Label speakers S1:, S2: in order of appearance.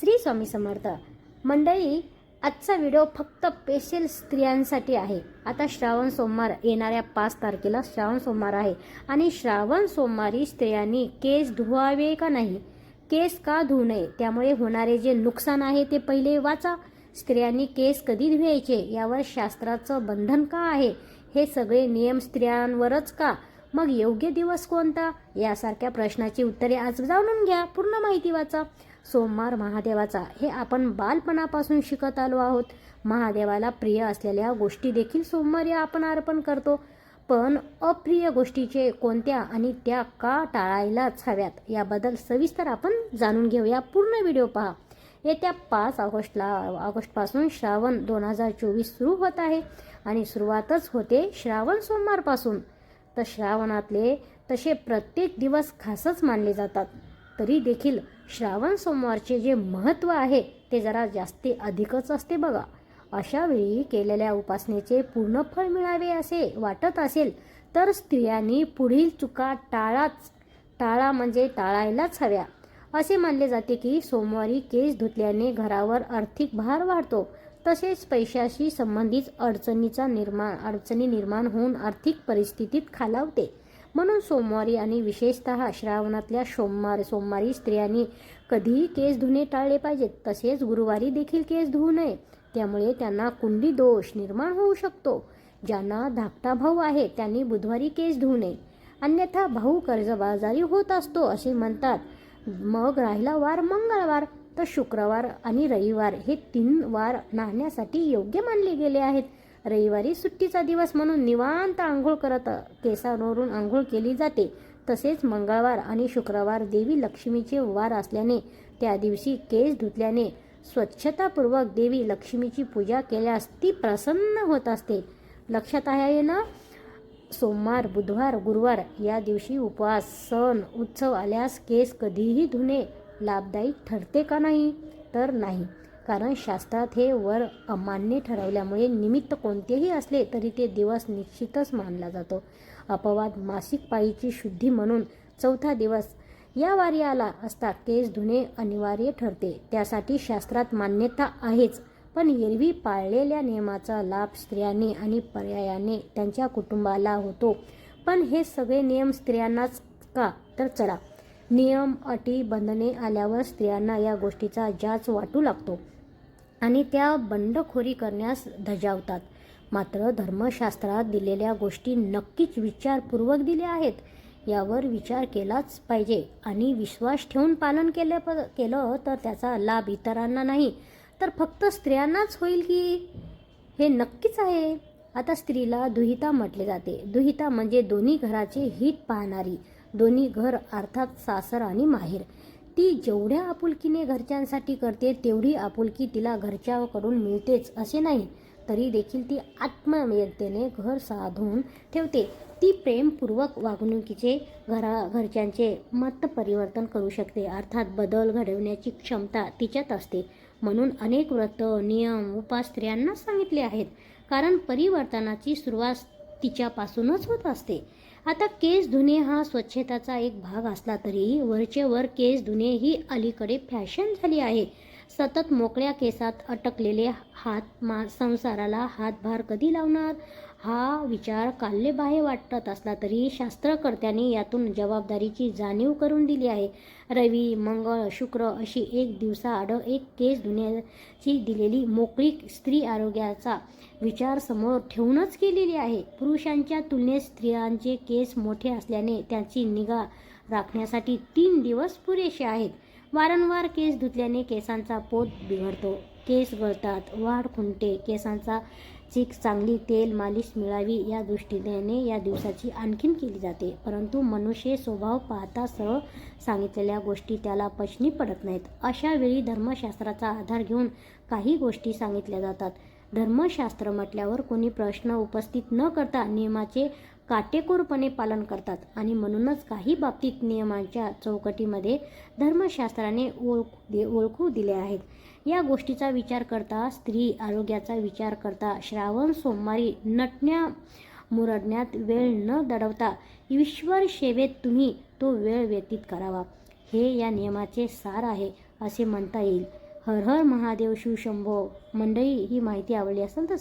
S1: श्री स्वामी समर्थ. मंडळी आजचा व्हिडिओ फक्त स्पेशल स्त्रियांसाठी आहे. आता श्रावण सोमवार येणाऱ्या पाच तारखेला श्रावण सोमवार आहे. आणि श्रावण सोमवारी स्त्रियांनी केस धुवावे का नाही? केस का धुवू नये? त्यामुळे होणारे जे नुकसान आहे ते पहिले वाचा. स्त्रियांनी केस कधी धुवायचे? यावर शास्त्राचं बंधन का आहे? हे सगळे नियम स्त्रियांवरच का? मग योग्य दिवस कोणता? यासारख्या प्रश्नाची उत्तरे आज जाणून घ्या. पूर्ण माहिती वाचा. सोमवार महादेवाचा. हे आपण बालपणापासून शिकत आलो आहोत. महादेवाला प्रिय असलेल्या गोष्टी देखील सोमवारी आपण अर्पण करतो. पण अप्रिय गोष्टीचे कोणत्या आणि त्या का टाळायलाच हव्यात? याबद्दल सविस्तर आपण जाणून घेऊया. पूर्ण व्हिडिओ पहा. येत्या पाच ऑगस्टला ऑगस्टपासून श्रावण दोन हजार चोवीस सुरू होत आहे आणि सुरुवातच होते श्रावण सोमवारपासून. तर श्रावणातले तसे प्रत्येक दिवस खासच मानले जातात. तरी देखील श्रावण सोमवारचे जे महत्त्व आहे ते जरा जास्ती अधिकच असते बघा. अशावेळी केलेल्या उपासनेचे पूर्ण फळ मिळावे असे वाटत असेल तर स्त्रियांनी पुढील चुका टाळाच टाळा म्हणजे टाळायलाच हव्या. असे मानले जाते की सोमवारी केस धुतल्याने घरावर आर्थिक भार वाढतो. तसेच पैशाशी संबंधित अडचणीचा निर्माण अडचणी निर्माण होऊन आर्थिक परिस्थितीत खालावते. म्हणून सोमवारी आणि विशेषतः श्रावणातल्या सोमवार सोमवारी स्त्रियांनी कधीही केस धुणे टाळले पाहिजेत. तसेच गुरुवारी देखील केस धुवू नये. त्यामुळे त्यांना कुंडी दोष निर्माण होऊ शकतो. ज्यांना धाकटा भाऊ आहे त्यांनी बुधवारी केस धुवू नये. अन्यथा भाऊ कर्जबाजारी होत असतो असे म्हणतात. मग राहिला वार मंगळवार. तर शुक्रवार आणि रविवार हे तीन वार नाहण्यासाठी योग्य मानले गेले आहेत. रविवारी सुट्टीचा दिवस म्हणून निवांत आंघोळ करत केसांवरून आंघोळ केली जाते. तसेच मंगळवार आणि शुक्रवार देवी लक्ष्मीचे वार असल्याने त्या दिवशी केस धुतल्याने स्वच्छतापूर्वक देवी लक्ष्मीची पूजा केल्यास ती प्रसन्न होत असते. लक्षात आहे ना? सोमवार बुधवार गुरुवार या दिवशी उपवास सण उत्सव आल्यास केस कधीही धुणे लाभदायी ठरते का नाही? तर नाही. कारण शास्त्रात हे वर अमान्य ठरवल्यामुळे निमित्त कोणतेही असले तरी ते दिवस निश्चितच मानला जातो. अपवाद मासिक पाळीची शुद्धी म्हणून चौथा दिवस या वारी आला असता केस धुणे अनिवार्य ठरते. त्यासाठी शास्त्रात मान्यता आहेच. पण एरवी पाळलेल्या नियमाचा लाभ स्त्रियांनी आणि पर्यायाने त्यांच्या कुटुंबाला होतो. पण हे सगळे नियम स्त्रियांनाच का? तर चला. नियम अटी बंधने आल्यावर स्त्रियांना या गोष्टीचा जाच वाटू लागतो. आणि त्या बंडखोरी करण्यास धजावतात. मात्र धर्मशास्त्रात दिलेल्या गोष्टी नक्कीच विचारपूर्वक दिल्या आहेत यावर विचार केलाच पाहिजे. आणि विश्वास ठेवून पालन केलं प केलं तर त्याचा लाभ इतरांना नाही तर फक्त स्त्रियांनाच होईल की? हे नक्कीच आहे. आता स्त्रीला दुहिता म्हटले जाते. दुहिता म्हणजे दोन्ही घराचे हित पाहणारी. दोन्ही घर अर्थात सासर आणि माहेर. ती जेवढ्या आपुलकीने घरच्यांसाठी करते तेवढी आपुलकी तिला घरच्याकडून मिळतेच असे नाही. तरी देखील ती आत्मयतेने घर साधून ठेवते. ती प्रेमपूर्वक वागणुकीचे घरा घरच्यांचे मत परिवर्तन करू शकते. अर्थात बदल घडवण्याची क्षमता तिच्यात असते. म्हणून अनेक व्रत नियम उपास स्त्रियांना सांगितले आहेत. कारण परिवर्तनाची सुरुवात तिच्यापासूनच होत असते. आता केस धुणे हा स्वच्छताचा एक भाग असला तरीही वरचे वर केस धुणे ही अलीकडे फॅशन झाली आहे. सतत मोकळ्या केसात अटकलेले हात मा संसाराला हातभार कधी लावणार? हा विचार काल्यबाह्य वाटत असला तरी शास्त्रकर्त्यांनी यातून जबाबदारीची जाणीव करून दिली आहे. रवी मंगळ शुक्र अशी एक दिवसाआड एक केस धुण्याची दिलेली मोकळी स्त्री आरोग्याचा विचार समोर ठेवूनच केलेली आहे. पुरुषांच्या तुलनेत स्त्रियांचे केस मोठे असल्याने त्यांची निगा राखण्यासाठी तीन दिवस पुरेसे आहेत. वारंवार केस धुतल्याने केसांचा पोत बिघडतो. केस गळतात. वाढ खुंटे केसांचा चीक चांगली तेल मालिश मिळावी या दृष्टीने या दिवसाची आणखीन केली जाते. परंतु मनुष्य स्वभाव पाहता सरळ सांगितलेल्या गोष्टी त्याला पचनी पडत नाहीत. अशा वेळी धर्मशास्त्राचा आधार घेऊन काही गोष्टी सांगितल्या जातात. धर्मशास्त्र म्हटल्यावर कोणी प्रश्न उपस्थित न करता नियमाचे काटेकोरपणे पालन करतात आणि म्हणूनच काही बाबतीत नियमांच्या चौकटीमध्ये धर्मशास्त्राने ओळख दे ओळखू दिले आहेत. या गोष्टीचा विचार करता स्त्री आरोग्याचा विचार करता श्रावण सोमवारी नटण्या मुरडण्यात वेळ न दडवता ईश्वर सेवेत तुम्ही तो वेळ व्यतीत करावा. हे या नियमाचे सार आहे असे म्हणता येईल. हर हर महादेव शिव शंभो. मंडळी ही माहिती आवडली असेल तर